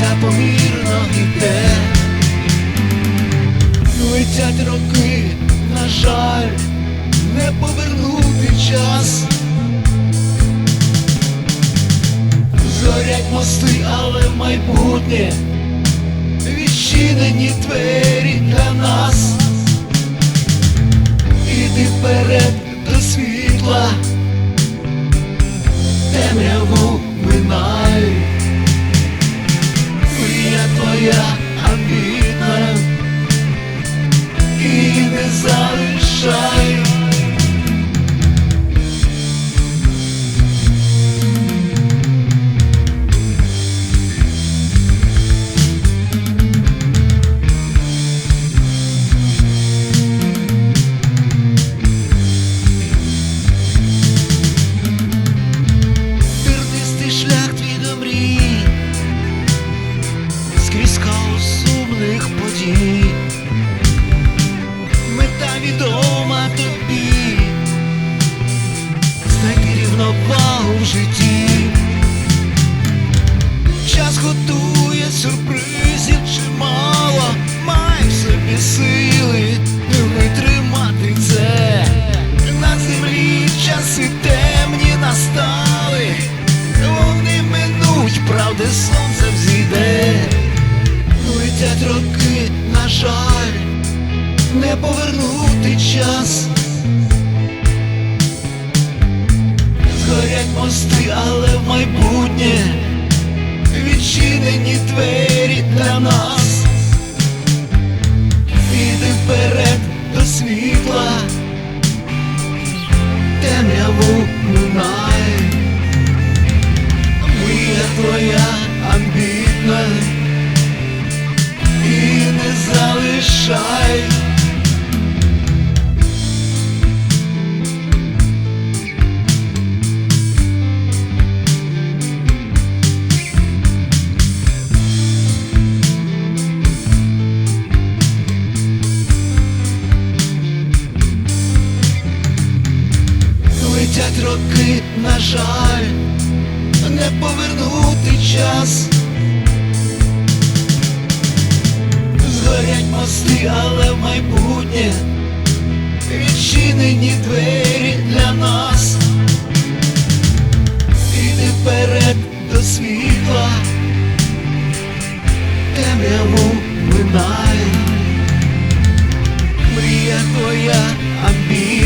непомірно йде. Летять роки, на жаль, не повернути час. Згорять мости, але майбутнє відчинені двері для нас. Іди вперед до світла, темряву минай. Я твоя амбітна і не залишай. Хаос сумних подій. Мета відома тобі. Знайти рівновагу в житті. Час готує сюрпризів повернути час Згорять мости, але в майбутнє відчинені двері для нас. Іди вперед до світла, темряву минай. Мрія твоя амбітна і не залишай. роки, на жаль, не повернути час. Згорять мости, але в майбутнє відчинені двері для нас. Іди вперед до світла, темряву минає, мрія твоя амбіція